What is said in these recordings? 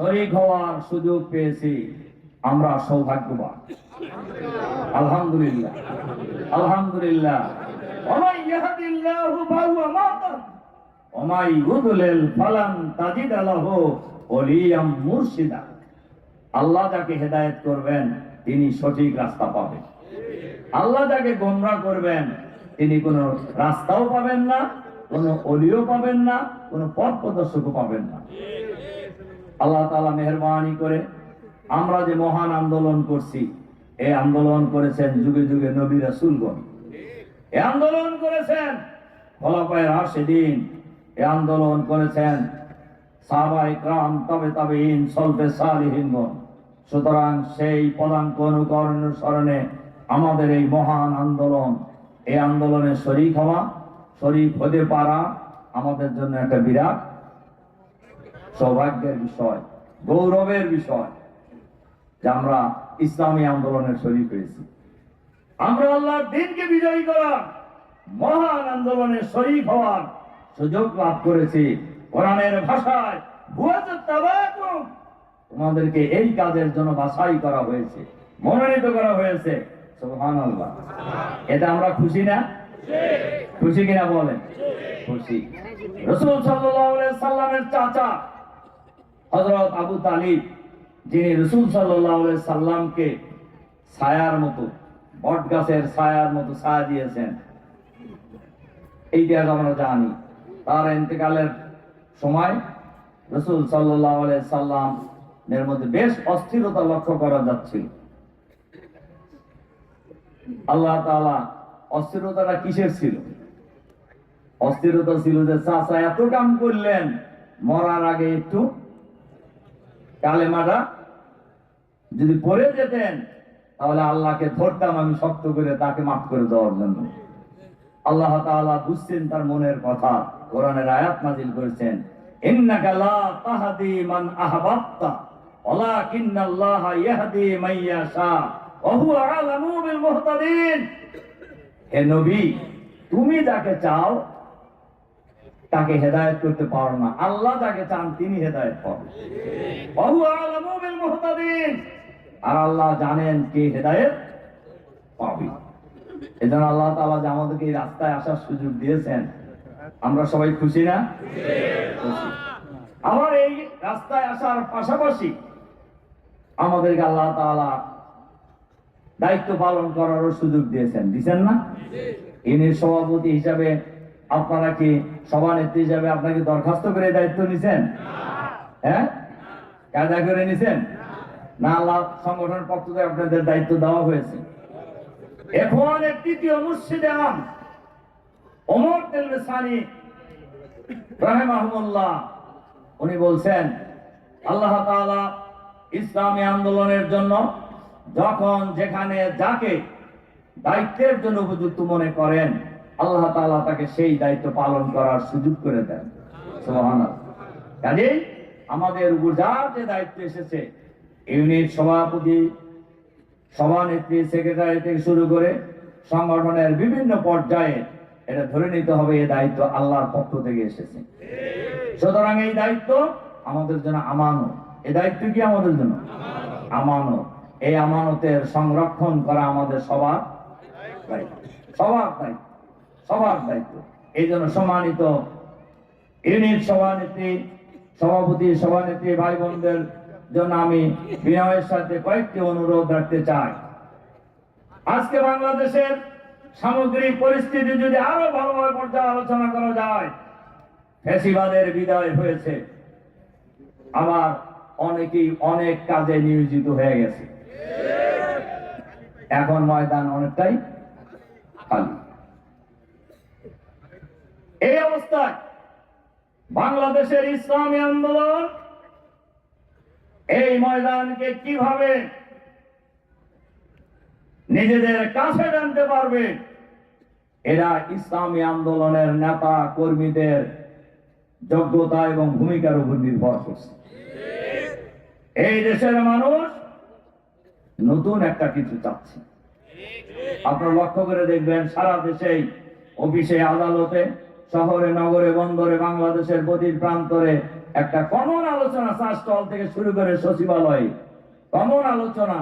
শরিক হওয়ার সুযোগ পেয়েছি। আমরা সৌভাগ্যবান। আলহামদুলিল্লাহ। আলহামদুলিল্লাহ। আল্লাহ যাকে হেদায়েত করবেন, তিনি সঠিক রাস্তা পাবেন। আল্লাহ যাকে গোমরা করবেন, তিনি কোনো রাস্তাও পাবেন না, কোনো অলিও পাবেন না, কোনো পথ প্রদর্শকও পাবেন না। আল্লাহ তাআলা মেহরবানি করে আমরা যে মহান আন্দোলন করছি এই আন্দোলন করেছেন যুগে যুগে নবী রাসূলগণ। এই আন্দোলন করেছেন খোলাফায়ে রাশিদিন। এই আন্দোলন করেছেন সাহাবাই ক্রাম তবে তবে ইন সলফে সালিহিনগণ। সুতরাং সেই পদাঙ্ক অনুকরণ অনুসরণে আমাদের এই মহান আন্দোলন এই আন্দোলনে শরিক হওয়া, শরিক হতে পারা আমাদের জন্য একটা বিরাট সৌভাগ্যের বিষয়, গৌরবের বিষয়, যে আমরা ইসলামী আন্দোলনের শরীর পেয়েছি। আমরা আল্লাহর দিনকে বিজয়ী করার মহান আন্দোলনে শরীর হওয়ার সুযোগ লাভ করেছি। কোরআনের ভাষায় তোমাদেরকে এই কাজের জন্য বাছাই করা হয়েছে, মনোনীত করা হয়েছে। এটা আমরা খুশি না? খুশি কিনা বলেন? খুশি। রসুল সাল্লামের চাচা হযরত আবু তালিব, যিনি রসুল আলাইহি সাল্লামকে ছায়ার মতো বট গাছের ছায়ার মতো ছায়া দিয়েছেন। এই ইতিহাস আমরা জানি। তার ইন্তেকালের সময় রসুল আলাইহি সাল্লাম এর মধ্যে বেশ অস্থিরতা লক্ষ্য করা যাচ্ছিল। আল্লাহ তাআলা অস্থিরতাটা কিসের ছিল? অস্থিরতা ছিল যে, চাচা, এত কাম করলেন, মরার আগে একটু কালেমাটা যদি পড়ে যেতেন, তাহলে আল্লাহকে ধরতাম আমি শক্ত করে তাকে মাফ করে দেওয়ার জন্য। আল্লাহ তাআলা বুঝছেন তার মনের কথা, কোরআনের আয়াত নাজিল করেছেন, ইন্নাকা লা তাহদি মান আহবাবতা, ওয়ালাকিন্নাল্লাহা ইয়াহদি মান ইয়াশা, ওয়া হুয়া আলামু বিল মুহতাদিন। হে নবী, তুমি যাকে চাও তাকে হেদায়েত করতে পারো না। আল্লাহ যাকে চান, তিনি হেদায়েত পাবেন আর আল্লাহ জানেন কে হেদায়েত পাবে। এজন্য আল্লাহ তাআলা যে আমাদেরকে এই রাস্তায় আসার সুযোগ দিয়েছেন, আমরা সবাই খুশি না। আমার এই রাস্তায় আসার পাশাপাশি আমাদেরকে আল্লাহ তাআলা দায়িত্ব পালন করারও সুযোগ দিয়েছেন। দিচ্ছেন না? ইনি সভাপতি হিসাবে আপনারা কি সভানেত্রী হিসাবে আপনাকে দরখাস্ত করে দায়িত্ব নিছেন? হ্যাঁ? কায়দা করে নিছেন? না, আল্লাহ সংগঠনের পক্ষ থেকে আপনাদের দায়িত্ব দেওয়া হয়েছে। এখন তৃতীয় মুর্শিদে আম, ওমর তেলবেসানি রাহেমাহুল্লাহ, উনি বলছেন, আল্লাহ তাআলা ইসলামী আন্দোলনের জন্য যখন যেখানে যাকে দায়িত্বের জন্য উপযুক্ত মনে করেন আল্লাহ তাআলা তাকে সেই দায়িত্ব পালন করার সুযোগ করে দেন। কাজেই আমাদের উপর যার যে দায়িত্ব এসেছে, ইউনিট সভাপতি, সভানেত্রী, সেক্রেটারি থেকে শুরু করে সংগঠনের বিভিন্ন পর্যায়ে এটা ধরে নিতে হবে এই দায়িত্ব আল্লাহর পক্ষ থেকে এসেছে। সুতরাং এই দায়িত্ব আমাদের জন্য আমানত। এই দায়িত্ব কি আমাদের জন্য? আমানত। এই আমানতের সংরক্ষণ করা আমাদের সবার সবার দায়িত্ব। সবার দায়িত্ব। এই জন্য সম্মানিত ইউনিট সভানেত্রী, সভাপতি সভানেত্রী ভাই বোনদের জন্য আমি বিনয়ের সাথে কয়েকটি অনুরোধ রাখতে চাই। আজকে বাংলাদেশের সামগ্রিক পরিস্থিতি যদি আরও ভালোভাবে পর্যায়ে আলোচনা করা যায় ফেসিবাদের বিদায় হয়েছে। আবার অনেকেই অনেক কাজে নিয়োজিত হয়ে গেছে। এখন ময়দান অনেকটাই খালি। এই অবস্থায় বাংলাদেশের ইসলামী আন্দোলন এই ময়দানকে কীভাবে নিজেদের কাছে টানতে পারবে, এরা ইসলামী আন্দোলনের নেতা কর্মীদের যোগ্যতা এবং ভূমিকার উপর নির্ভর করছে। এই দেশের মানুষ নতুন একটা কিছু চাচ্ছে। আপনারা লক্ষ্য করে দেখবেন সারা দেশেই অফিসে আদালতে শহরে, নগরে, বন্দরে, বাংলাদেশের প্রতি প্রান্তরে একটা কমন আলোচনা স্টল থেকে শুরু করে সচিবালয়। কমন আলোচনা,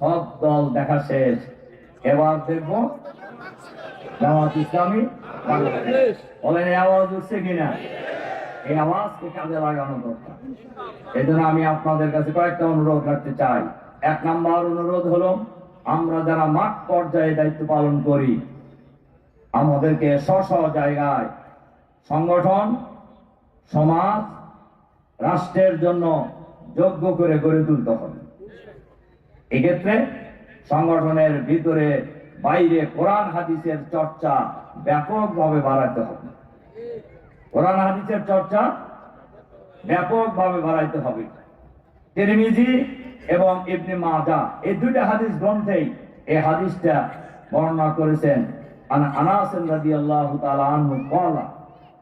সব দল দেখা শেষ। এবার দেখব ইসলামী। বলেন, এই আওয়াজ উঠছে কিনা? এই আওয়াজকে কাজে লাগানো দরকার। এই আমি আপনাদের কাছে কয়েকটা অনুরোধ রাখতে চাই। এক নাম্বার অনুরোধ হলো, আমরা যারা মাঠ পর্যায়ে দায়িত্ব পালন করি, আমাদেরকে স্ব স্ব জায়গায় সংগঠন, সমাজ, রাষ্ট্রের জন্য যোগ্য করে গড়ে তুলতে হবে। এক্ষেত্রে সংগঠনের ভিতরে বাইরে কোরআন হাদিসের চর্চা ব্যাপকভাবে বাড়াতে হবে। কোরআন হাদিসের চর্চা ব্যাপকভাবে বাড়াইতে হবে। তিরমিজি এবং ইবনে মাজা এই দুইটা হাদিস গ্রন্থেই এই হাদিসটা বর্ণনা করেছেন। আন আনাস রাদিয়াল্লাহু তাআলা আনহু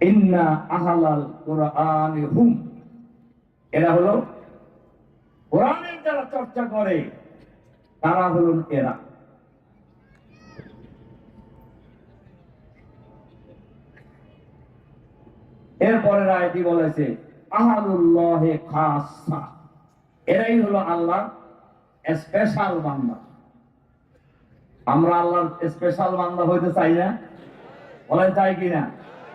ইন্না আহলাল কুরআনি হুম। এরা হলো কোরআনের যারা চর্চা করে, তারা এরা। বলেছে আহাদুল্লাহে খাসা এরাই হলো আল্লাহ স্পেশাল বান্দা। আমরা আল্লাহর স্পেশাল বান্দা হইতে চাই না? বলেন চাই কিনা?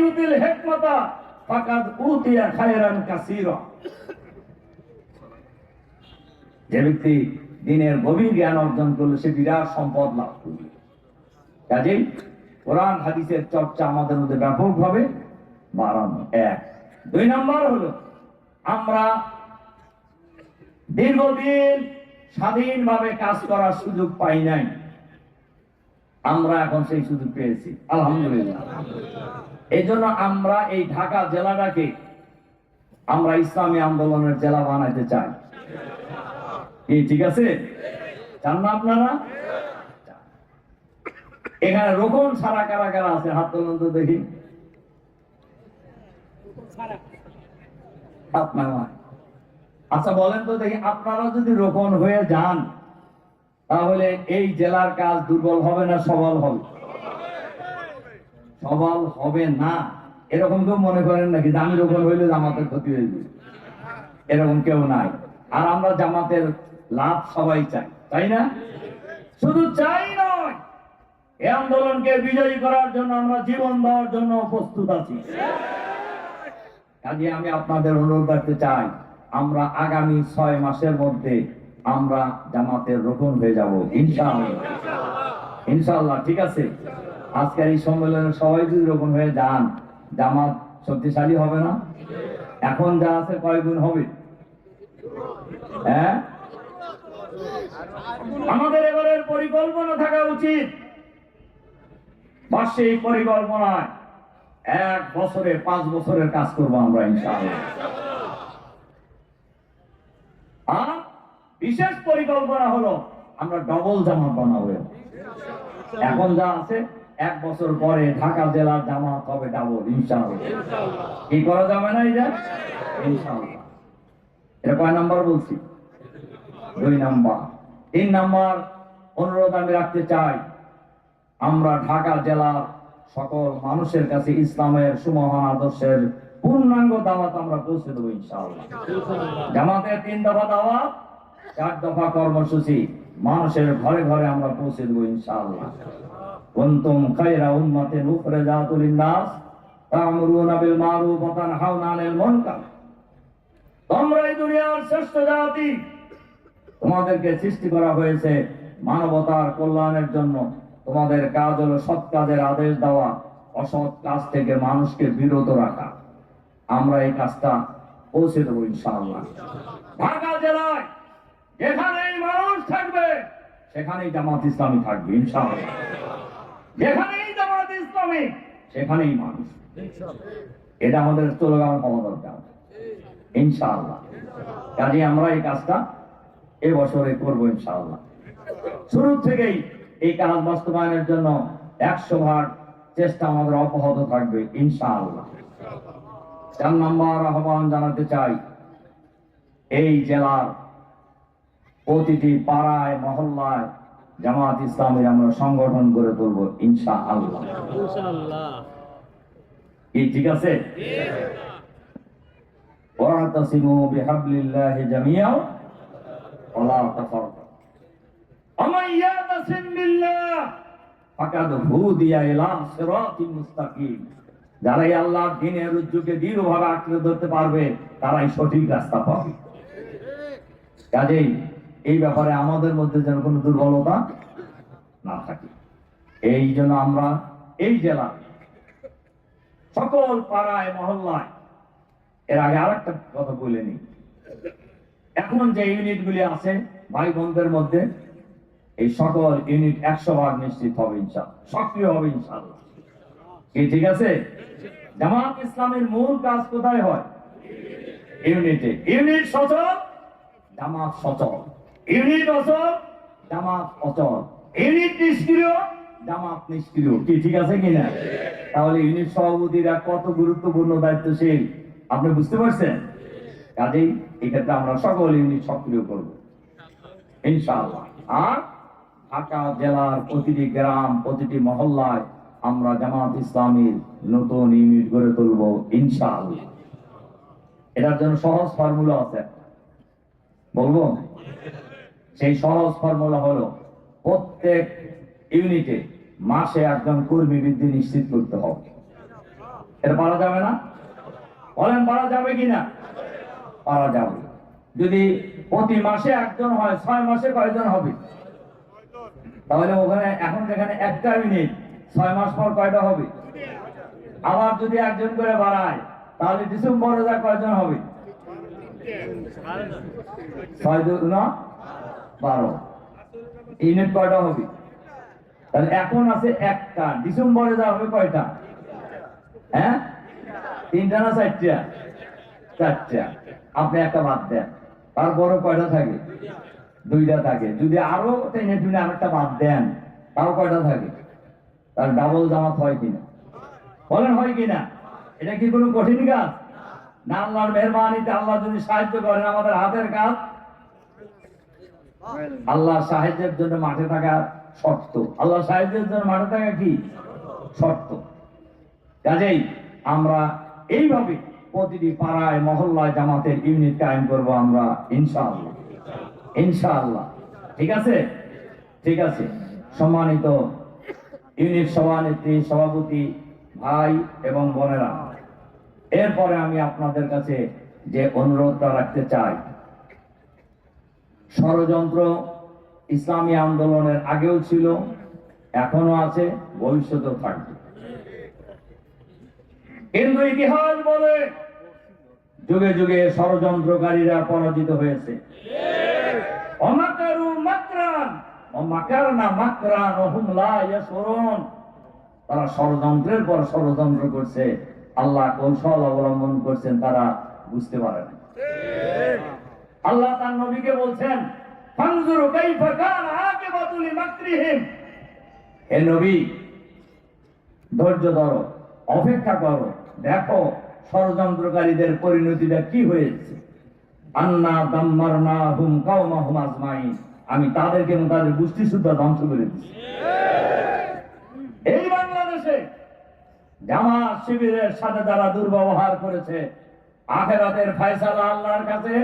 ইউতিল হিকমাতা ফাকাদ উতিয়া খায়রান কাসীরা। যে ব্যক্তি দিনের গভীর জ্ঞান অর্জন সে বিরাট সম্পদ লাভ করবে। কাজেই কোরআন হাদিসের চর্চা আমাদের মধ্যে ব্যাপকভাবে বাড়ানো এক। দুই নম্বর হলো, আমরা দীর্ঘদিন স্বাধীনভাবে কাজ করার সুযোগ পাই নাই। আমরা এখন সেই সুযোগ পেয়েছি। আলহামদুলিল্লাহ। এই জন্য আমরা এই ঢাকা জেলাটাকে আমরা ইসলামী আন্দোলনের জেলা বানাইতে চাই। কি, ঠিক আছে? চান না আপনারা? এখানে রোকন ছাড়া কারা কারা আছে? হাত তুলুন তো দেখি। আচ্ছা বলেন তো দেখি, আপনারা যদি রোপণ হয়ে যান, তাহলে এই জেলার কাজ দুর্বল হবে না সবল হবে? সবল হবে না। এরকম কেউ মনে করেন নাকি? যে আমি হইলে জামাতের ক্ষতি যাবে। এরকম কেউ নাই। আর আমরা জামাতের লাভ সবাই চাই। তাই না? শুধু চাই নয় এই আন্দোলনকে বিজয়ী করার জন্য আমরা জীবন দেওয়ার জন্য প্রস্তুত আছি। কাজে আমি আপনাদের অনুরোধ রাখতে চাই, আমরা আগামী ছয় মাসের মধ্যে আমরা জামাতের রোপণ হয়ে যাব। ইনশাআল্লাহ। ইনশাআল্লাহ, ঠিক আছে? আজকের এই সম্মেলনে সবাই যদি রোপণ হয়ে যান, জামাত শক্তিশালী হবে না? এখন যা আছে কয় হবে? হ্যাঁ? আমাদের এবারের পরিকল্পনা থাকা উচিত। বার্ষিক পরিকল্পনায় এক বছরে পাঁচ বছরের কাজ করব আমরা, ইনশাআল্লাহ। আর বিশেষ পরিকল্পনা হলো আমরা ডবল জামা বানাবো। এখন যা আছে এক বছর পরে ঢাকা জেলার জামাত হবে ডাবল, ইনশাআল্লাহ। কি করা যাবে না এটা? ইনশাআল্লাহ। এটা কয় নাম্বার বলছি? দুই নাম্বার। তিন নাম্বার, অনুরোধ আমি রাখতে চাই, আমরা ঢাকা জেলার সকল মানুষের কাছে ইসলামের সুমহান আদর্শের পূর্ণাঙ্গ দাওয়াত আমরা পৌঁছে দেবো, ইনশাআল্লাহ। জামাতের তিন দফা দাওয়াত, চার দফা কর্মসূচি। মানুষের ঘরে ঘরে আমরা পৌঁছে দেবো ইনশাআল্লাহ। তোমরা এই দুনিয়ার শ্রেষ্ঠ জাতি। তোমাদেরকে সৃষ্টি করা হয়েছে মানবতার কল্যাণের জন্য। তোমাদের কাজ হলো সৎ কাজের আদেশ দেওয়া, অসৎ কাজ থেকে মানুষকে বিরত রাখা। আমরা এই কাজটা পৌঁছে দেবো ইনশাআল্লাহ। ঢাকা জেলায় মানুষ থাকবে, সেখানেই জামাত ইসলামী থাকবে, ইনশাআল্লাহ। যেখানেই জামাত ইসলামী, সেখানেই মানুষ। এটা আমাদের স্লোগান হওয়া দরকার। ইনশাআল্লাহ। কাজে আমরা এই কাজটা করব, ইনশাআল্লাহ। শুরু থেকেই এই কাজ বাস্তবায়নের জন্য একশো ভাগ চেষ্টা আমাদের অব্যাহত থাকবে, ইনশাআল্লাহ। চার নম্বর আহ্বান জানাতে চাই, এই জেলার প্রতিটি পাড়ায় মহল্লায় জামাত ইসলামের আমরা সংগঠন করে তুলবো ইনশা আল্লাহ ইনশাআল্লাহ কি ঠিক আছে واعتصموا بحبل الله جميعا ولا تفرقوا ومن يعتصم بالله فقد هدي الى صراط مستقيم যারা এই আল্লাহর দিনের উজ্জুকে দৃঢ়ভাবে আঁকড়ে ধরতে পারবে তারাই সঠিক রাস্তা পাবে কাজেই এই ব্যাপারে আমাদের মধ্যে যেন কোনো দুর্বলতা না থাকে। এই জন্য আমরা এই জেলা, সকল পাড়ায়, মহল্লায়, এর আগে আরেকটা কথা বলে নি এখন যে ইউনিট গুলি আছে ভাই বোনদের মধ্যে, এই সকল ইউনিট একশো ভাগ নিশ্চিত হবে সক্রিয় হবে ইনশাল্লাহ কি ঠিক আছে? জামাত ইসলামের মূল কাজ কোথায় হয়? ইউনিটে। ইউনিট সচল, জামাত সচল। ইউনিট অচল জামাত অচল ইউনিট নিষ্ক্রিয়? জামাত নিষ্ক্রিয়। কি ঠিক আছে কিনা তাহলে ইউনিট সভাপতিরা কত গুরুত্বপূর্ণ দায়িত্বশীল? আপনি বুঝতে পারছেন? কাজেই এক্ষেত্রে আমরা সকল ইউনিট সক্রিয় করব। ইনশাআল্লাহ। আর ঢাকা জেলার প্রতিটি গ্রাম প্রতিটি মহল্লায় আমরা জামাত ইসলামীর নতুন ইউনিট গড়ে তুলব ইনশাআল্লাহ। এটার জন্য সহজ ফর্মুলা আছে। বলব? সেই সহজ ফর্মুলা হলো প্রত্যেক ইউনিটে মাসে একজন কর্মী বৃদ্ধি নিশ্চিত করতে হবে। এটা পারা যাবে না? বলেন, পারা যাবে কিনা? পারা যাবে। যদি প্রতি মাসে একজন হয়, ছয় মাসে কয়জন হবে? তাহলে ওখানে এখন যেখানে একটা ইউনিট, ছয় মাস পর কয়টা হবে? আবার যদি একজন করে বাড়ায়, তাহলে ডিসেম্বরে যা কয়জন হবে? ছয় না? বারো। ইউনিট কয়টা হবে? তাহলে এখন আছে একটা, ডিসেম্বরে যা হবে কয়টা? হ্যাঁ? তিনটা না চারটা? চারটা। আপনি একটা বাদ দেন। তারপরে কয়টা থাকে? দুইটা থাকে। যদি আরও টেনে টুনে আরেকটা বাদ দেন তাও কয়টা থাকে? তার ডাবল জামাত হয় কিনা? বলেন হয় কিনা? এটা কি কোনো কঠিন কাজ? না, আল্লাহর মেহরবানিতে আল্লাহ যদি সাহায্য করেন আমাদের হাতের কাজ আল্লাহ সাহায্যের জন্য মাঠে থাকা শর্ত। আল্লাহ সাহায্যের জন্য মাঠে থাকা কি? শর্ত। কাজেই আমরা এইভাবে প্রতিটি পাড়ায়, মহল্লায়, জামাতের ইউনিট কায়েম করব আমরা, ইনশাআল্লাহ। ইনশাআল্লাহ। ঠিক আছে? ঠিক আছে। সম্মানিত ইউনিট সভানেত্রী, সভাপতি, ভাই এবং বোনেরা, এরপরে আমি আপনাদের কাছে যে অনুরোধটা রাখতে চাই ষড়যন্ত্র ইসলামী আন্দোলনের আগেও ছিল এখনও আছে, ভবিষ্যতেও থাকবে। কিন্তু ইতিহাস বলে যুগে যুগে ষড়যন্ত্রকারীরা পরাজিত হয়েছে। তারা ষড়যন্ত্রের পর ষড়যন্ত্র করছে। আল্লাহ কৌশল অবলম্বন করছেন, তারা বুঝতে পারে না। আল্লাহ তার নবীকে বলছেন, ফানজুরু কাইফা কানা হে নবী, ধৈর্য ধরো, অপেক্ষা করো, দেখো ষড়যন্ত্রকারীদের পরিণতিটা কি হয়েছে। আন্না হুম হুম আমি তাদেরকে এবং তাদের গোষ্ঠী শুদ্ধ ধ্বংস করে দিচ্ছি। এই বাংলাদেশে জামাত শিবিরের সাথে যারা দুর্ব্যবহার করেছে, আখেরাতের ফয়সালা আল্লাহর কাছে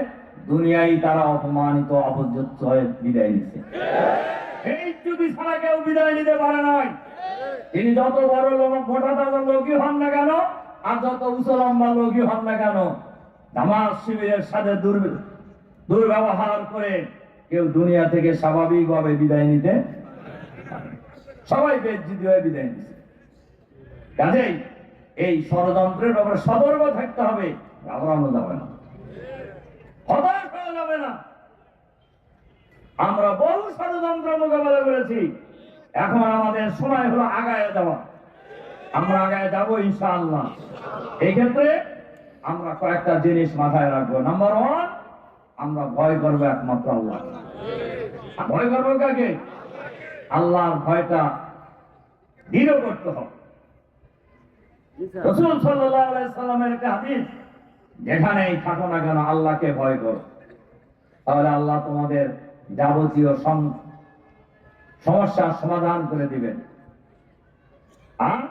দুনিয়ায় তারা অপমানিত, অপযুক্ত হয়ে বিদায় নিচ্ছে এই যদি ছাড়া কেউ বিদায় নিতে পারে নাই। তিনি যত বড় লোক মোটা তাজা লোকই হন না কেন? আর যত উঁচু লম্বা লোকই হন না কেন? জামাত শিবিরের সাথে দুর্ব্যবহার করে কেউ দুনিয়া থেকে স্বাভাবিকভাবে বিদায় নিতে। সবাই বেজ্জিত হয়ে বিদায় নিচ্ছে কাজেই এই ষড়যন্ত্রের ব্যাপারে সতর্ক থাকতে হবে। ঘাবড়ানো যাবে না। হতাশ হওয়া যাবে না। আমরা বহু ষড়যন্ত্র মোকাবেলা করেছি। এখন আমাদের সময় হলো আগায় যাওয়া। আমরা আগায় যাব ইনশাআল্লাহ। এই ক্ষেত্রে আমরা কয়েকটা জিনিস মাথায় রাখব। নাম্বার ওয়ান আমরা ভয় করব একমাত্র আল্লাহ। ভয় করব কাকে? আল্লাহর ভয়টা দৃঢ় করতে হবে। রসুল সাল্লাহ সাল্লামের একটা হাদিস যেখানেই থাকো না কেন, আল্লাহকে ভয় করো। তাহলে আল্লাহ তোমাদের যাবতীয় সম- সমস্যার সমাধান করে দিবেন। আর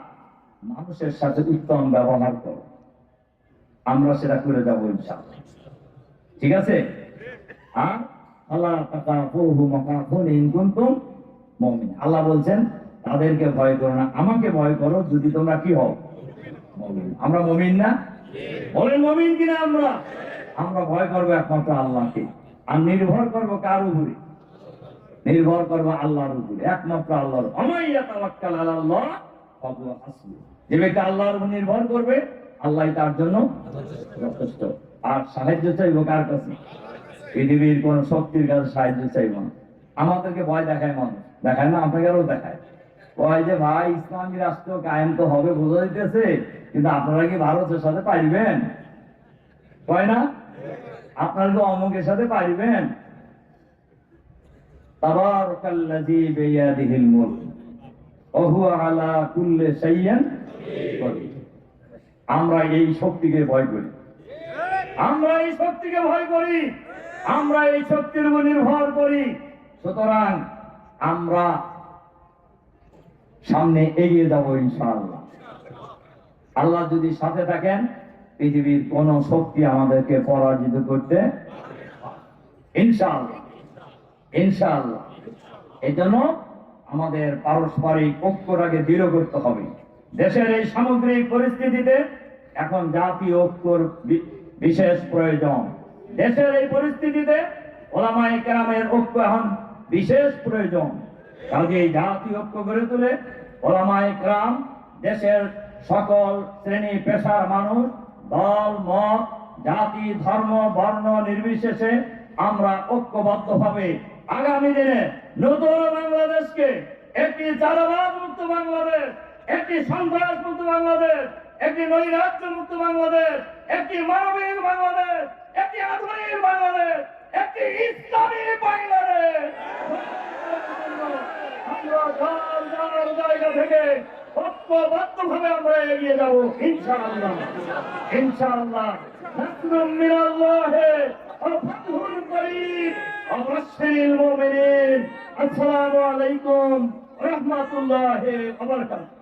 মানুষের সাথে উত্তম ব্যবহার করো। আমরা সেটা করে যাব ইনশাআল্লাহ। ঠিক আছে? আর আল্লাহ আল্লাহ বলছেন, তাদেরকে ভয় করো না। আমাকে ভয় করো যদি তোমরা কি হও? আমরা মমিন না? বলেন, মুমিন কিনা আমরা? আমরা ভয় করব একমাত্র আল্লাহকে। আর নির্ভর করব কার উপরে? নির্ভর করব আল্লাহর উপরে, একমাত্র আল্লাহর যে ব্যক্তি আল্লাহর উপর নির্ভর করবে আল্লাহ তার জন্য যথেষ্ট। আর সাহায্য চাইব কার কাছে? পৃথিবীর কোন শক্তির কাছে সাহায্য চাইব না। আমাদেরকে ভয় দেখায় মানুষ। দেখায় না আপনাদেরও দেখায়। কয় যে, ভাই, ইসলামী রাষ্ট্র কায়েম তো হবে, বোঝা যাইতেছে। কিন্তু আপনারা কি ভারতের সাথে পারিবেন কয় না? আপনারা তো অমুকের সাথে পারিবেন হুয়া আমরা এই শক্তিকে ভয় করি। আমরা এই শক্তিকে ভয় করি। আমরা এই শক্তির উপর নির্ভর করি। সুতরাং আমরা সামনে এগিয়ে যাব ইনশাআল্লাহ। আল্লাহ যদি সাথে থাকেন, পৃথিবীর কোন শক্তি আমাদেরকে পরাজিত করতে ইনশাআল্লাহ। ইনশাআল্লাহ। এই জন্য আমাদের পারস্পরিক ঐক্যটাকে দৃঢ় করতে হবে। দেশের এই সামগ্রিক পরিস্থিতিতে এখন জাতীয় ঐক্যর বিশেষ প্রয়োজন। দেশের এই পরিস্থিতিতে ওলামাই কেরামের ঐক্য এখন বিশেষ প্রয়োজন। কাজে এই জাতীয় ঐক্য গড়ে তুলে ওলামাই কেরাম দেশের সকল শ্রেণি পেশার মানুষ, দল, মত, জাতি, ধর্ম, বর্ণ নির্বিশেষে আমরা ঐক্যবদ্ধভাবে আগামী দিনে নতুন বাংলাদেশকে, একটি চারাবাদ মুক্ত বাংলাদেশ, একটি সন্ত্রাস মুক্ত বাংলাদেশ, একটি নৈরাজ্য মুক্ত বাংলাদেশ, একটি মানবিক বাংলাদেশ, একটি আধুনিক বাংলাদেশ, একটি ইসলামী বাংলাদেশ। আমরা জায়গা থেকে ঐক্যবদ্ধভাবে আমরা এগিয়ে যাব, ইনশাআল্লাহ। ইনশাআল্লাহ। নাসরুম মিনাল্লাহ ওয়া ফাতহুন ওয়া বাশশিরিল মুমিনিন। আসসালামু আলাইকুম। রাহমাতুল্লাহি ওয়া